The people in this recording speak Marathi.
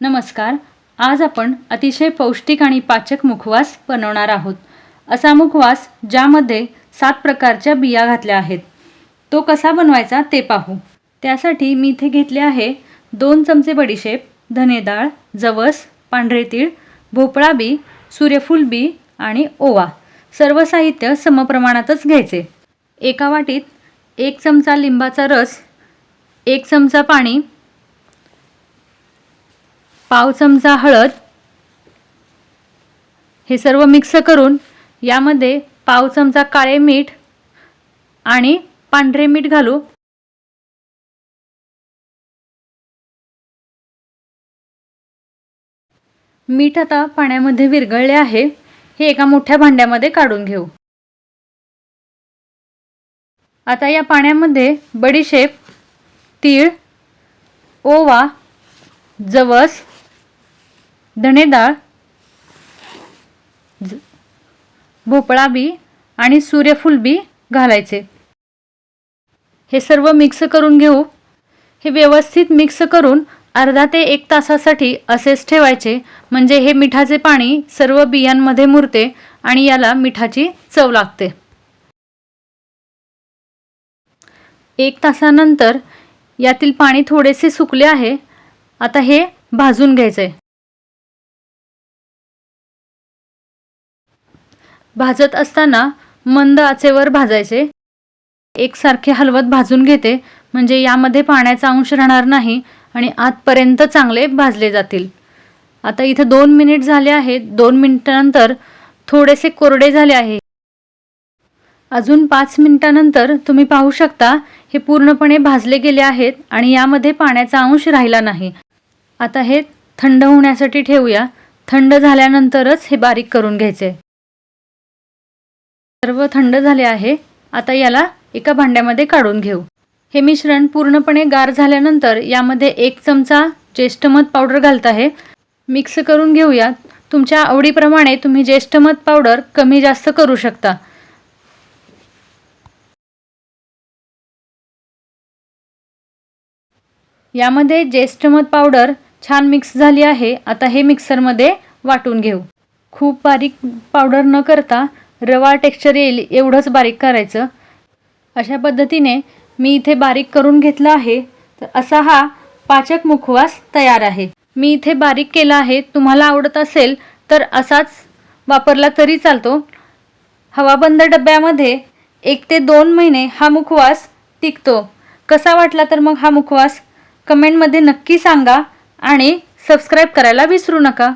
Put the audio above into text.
नमस्कार. आज आपण अतिशय पौष्टिक आणि पाचक मुखवास बनवणार आहोत. असा मुखवास ज्यामध्ये सात प्रकारच्या बिया घातल्या आहेत. तो कसा बनवायचा ते पाहू. त्यासाठी मी इथे घेतले आहे दोन चमचे बडीशेप धनेडाळ जवस पांढरे तीळ भोपळा बी सूर्यफूल बी आणि ओवा. सर्व साहित्य समप्रमाणातच घ्यायचे. एका वाटीत एक चमचा लिंबाचा रस एक चमचा पाणी पाव चमचा हळद. हे सर्व मिक्स करून यामध्ये पाव चमचा काळे मीठ आणि पांढरे मीठ घालू. मीठ आता पाण्यामध्ये विरघळले आहे. हे एका मोठ्या भांड्यामध्ये काढून घेऊ. आता या पाण्यामध्ये बडीशेप तीळ ओवा जवस धणेडाळ ज भोपळा बी आणि सूर्यफूल बी घालायचे. हे सर्व मिक्स करून घेऊ. हे व्यवस्थित मिक्स करून अर्धा ते एक तासासाठी असेच ठेवायचे. म्हणजे हे मिठाचे पाणी सर्व बियांमध्ये मुरते आणि याला मिठाची चव लागते. एक तासानंतर यातील पाणी थोडेसे सुकले आहे. आता हे भाजून घ्यायचे. भाजत असताना मंद आचेवर भाजायचे. एकसारखे हलवत भाजून घेते म्हणजे यामध्ये पाण्याचा अंश राहणार नाही आणि आतपर्यंत चांगले भाजले जातील. आता इथं दोन मिनिट झाले आहेत दोन मिनिटानंतर थोडेसे कोरडे झाले आहे. अजून पाच मिनिटानंतर तुम्ही पाहू शकता हे पूर्णपणे भाजले गेले आहेत आणि यामध्ये पाण्याचा अंश राहिला नाही. आता हे थंड होण्यासाठी ठेवूया. थंड झाल्यानंतरच हे बारीक करून घ्यायचे. सर्व थंड झाले आहे आता याला एका भांड्यामध्ये काढून घेऊ. हे मिश्रण पूर्णपणे गार झाल्यानंतर यामध्ये एक चमचा ज्येष्ठमध पावडर घालत आहे. मिक्स करून घेऊया तुमच्या आवडीप्रमाणे तुम्ही ज्येष्ठमध पावडर कमी जास्त करू शकता. यामध्ये ज्येष्ठमध पावडर छान मिक्स झाली आहे. आता हे मिक्सरमध्ये वाटून घेऊ. खूप बारीक पावडर न करता रवा टेक्स्चर येईल एवढंच बारीक करायचं. अशा पद्धतीने मी इथे बारीक करून घेतला आहे. तर असा हा पाचक मुखवास तयार आहे. मी इथे बारीक केला आहे. तुम्हाला आवडत असेल तर असाच वापरला तरी चालतो. हवाबंद डब्यामध्ये एक ते दोन महिने हा मुखवास टिकतो. कसा वाटला तर मग हा मुखवास? कमेंटमध्ये नक्की सांगा आणि सबस्क्राईब करायला विसरू नका.